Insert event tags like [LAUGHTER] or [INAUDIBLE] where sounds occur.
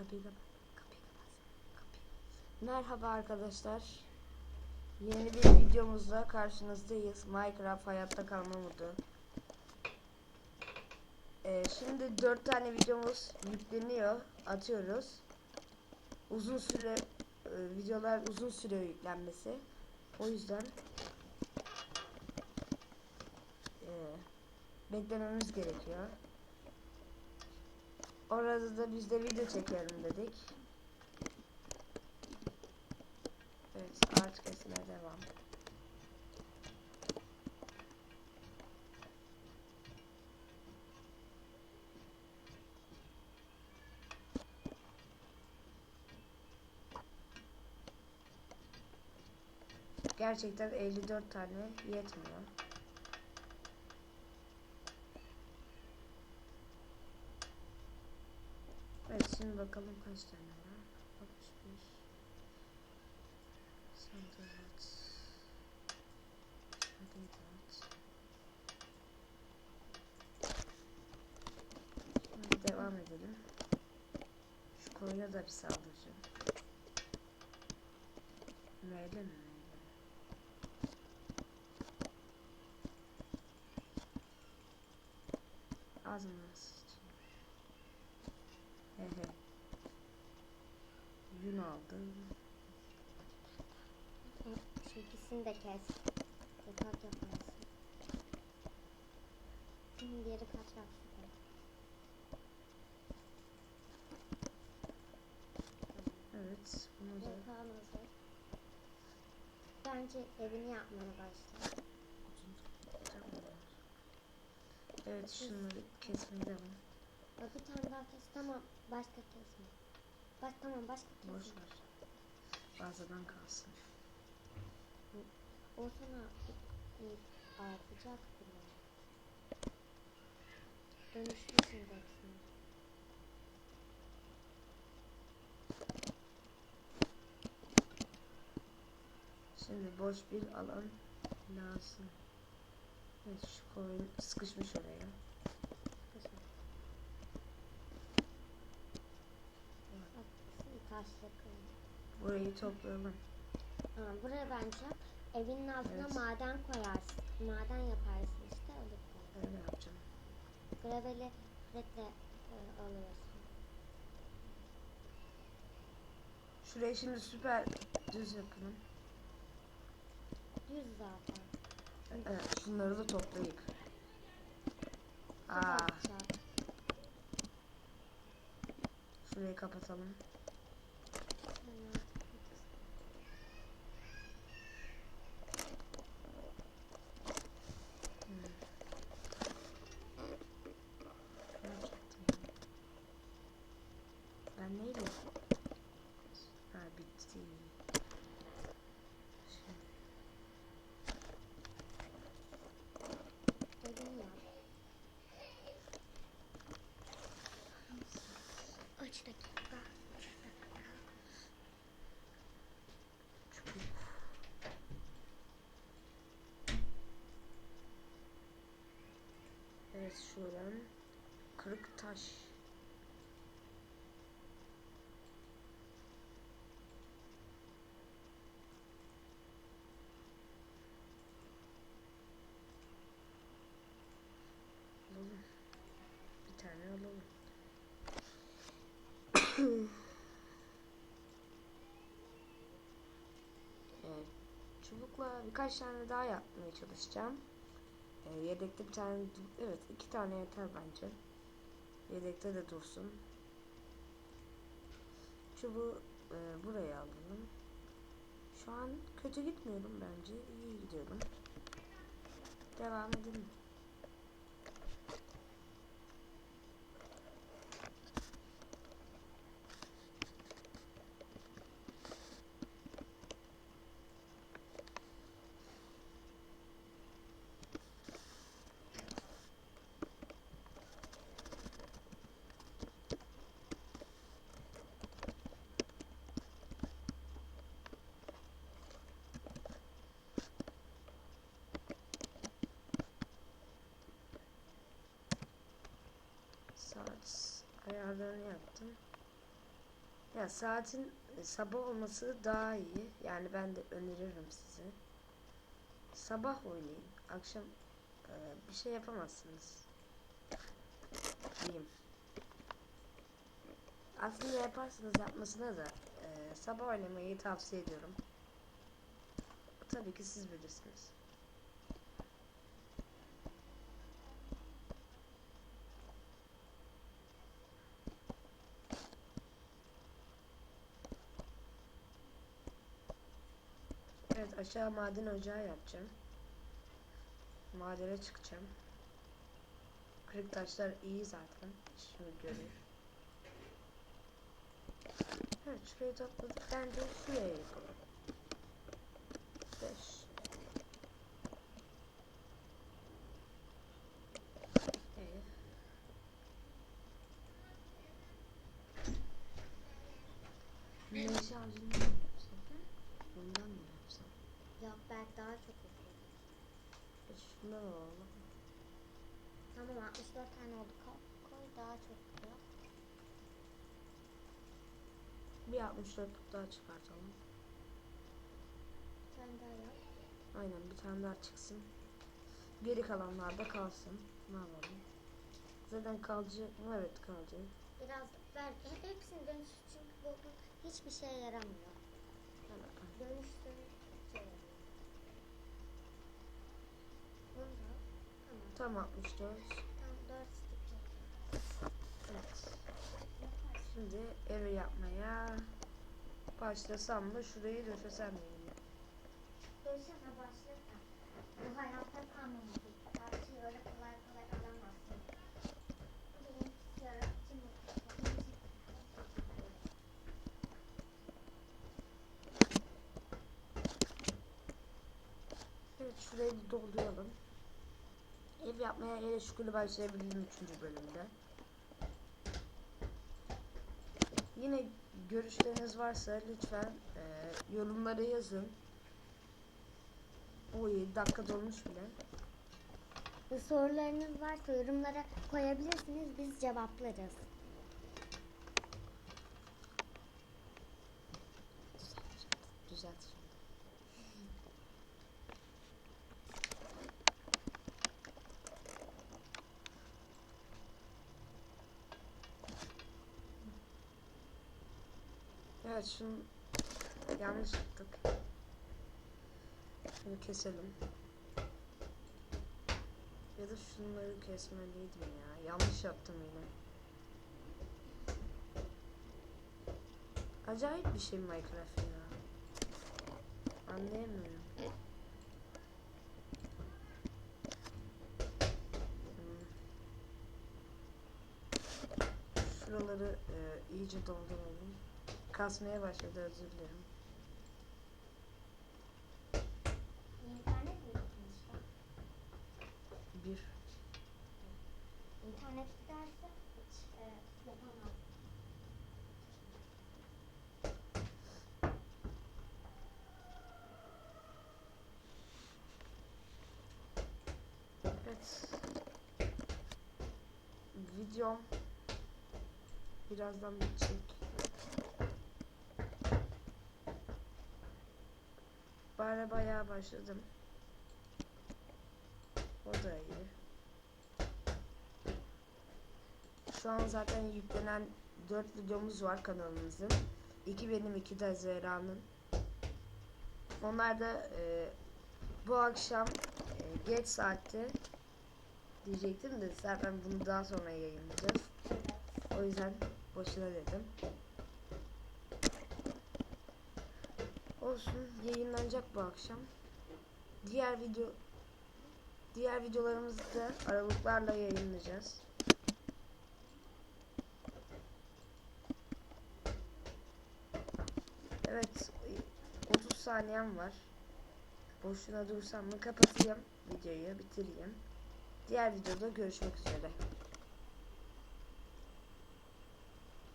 Kapıyı kapat. Kapıyı kapat. Kapıyı. Merhaba arkadaşlar. Yeni bir videomuzla karşınızdayız. Minecraft hayatta kalma modu. Ee, şimdi dört tane videomuz yükleniyor. Atıyoruz. Uzun süre e, videolar uzun sürüyor yüklenmesi. O yüzden e, beklememiz gerekiyor. Orada da biz de video çekelim dedik. Evet, ağaç kesmeye devam. Gerçekten 54 tane yetmiyor. Evet şimdi bakalım kaç tane var. 61 Sandırat Sandırat Şimdi devam edelim. Şu koyuna da bir saldıracağım. Meyle mi? Meyle. Aldım. Şu ikisini de kes. Yatak yaparsın. Şimdi diğeri kaçak süper. Evet. Bunu da Yatağın hazır. Bence evini yapmaya başla. Evet şunları kesmeye devam. Bir tane daha kes. Tamam. Başka kesme. Bak tamam başka kesme. Boş ver. Fazladan kalsın. O sana ilk artacak bile. Dönüşmüşsün hepsini. Şimdi boş bir alan lazım. Evet şu koyun sıkışmış oraya. Burayı toplayalım. Tamam buraya bence evinin altına Evet. maden koyarsın. Maden yaparsın işte öyle koy. Öyle yapacağım. Graveli redle e, alıyorsun. Şurayı şimdi süper düz yapalım. Düz zaten. Evet şunları da toplayıp. Çok Aa, şurayı kapatalım. Tamam. Hmm. Ne yapacaktım ben? Ben neyle? Ha bitti. Şimdi Evin yap. Üç dakika. çubuk. Evet şuradan kırık taş. Alalım. Bir tane alalım. [COUGHS] Evet, çubukla birkaç tane daha yapmaya çalışacağım. Ee, yedekte bir tane, evet iki tane yeter bence. Yedekte de dursun. Çubuğu e, buraya alalım. Şu an kötü gitmiyorum bence. iyi gidiyorum. Devam edelim. Ayarlarını yaptım. Ya saatin e, sabah olması daha iyi. Yani ben de öneririm size. Sabah oynayın. Akşam e, bir şey yapamazsınız. Diyeyim. Aslında yaparsınız yapmasına da e, sabah oynamayı tavsiye ediyorum. Tabii ki siz bilirsiniz. Evet aşağı maden ocağı yapacağım. Madene çıkacağım. Kırık taşlar iyi zaten. Şimdi görür. Evet şurayı topladık. Bence şuraya yapalım. 5 İyi. Meşe ağacını mı yapsak? ha? Bundan mı yapsak? Yok belki daha çok olur. E, Şundan alalım. Tamam 64 tane oldu. Koy, daha çok oluyor. Bir 64'lük daha çıkartalım. Bir tane daha yap. Aynen bir tane daha çıksın. Geri kalanlar da kalsın. Ne yapalım? Zaten kalıcı. Evet kalıcı. Biraz ver. Hep hepsini dönüştür çünkü bu hiçbir şeye yaramıyor. Dönüştür. Şey yaramıyor. Bunu da. Tamam. Tam 64. Tam 4 stick yapıyorum. Evet. Şimdi evi yapmaya başlasam mı? Şurayı döşesem mi? bu hayatta öyle kolay kolay alamazsın. İkincisi Evet şurayı dolduralım. Yapmaya ele şükürlü başlayabildim 3. bölümde. Yine görüşleriniz varsa lütfen e, yorumlara yazın. Oy dakika dolmuş bile. Sorularınız varsa yorumlara koyabilirsiniz. Biz cevaplarız. Evet şunu yanlış yaptık. Şunu keselim. Ya da şunları kesmeliydim ya. Yanlış yaptım yine. Acayip bir şey Minecraft ya. Anlayamıyorum. Hmm. Şuraları e, iyice dolduralım. Kasmaya başladı özür dilerim. Bir. İnternet giderse hiç e, yapamaz. Evet. Videom birazdan bitecek. Baya bayağı başladım. O da iyi. Şu an zaten yüklenen 4 videomuz var kanalımızın. 2 benim, 2 de Zehra'nın. Onlar da e, bu akşam e, geç saatte diyecektim de zaten bunu daha sonra yayınlayacağız. O yüzden boşuna dedim. Olsun yayınlanacak bu akşam. Diğer video diğer videolarımızı da aralıklarla yayınlayacağız. Evet 30 saniyem var. Boşuna dursam mı kapatayım videoyu bitireyim. Diğer videoda görüşmek üzere.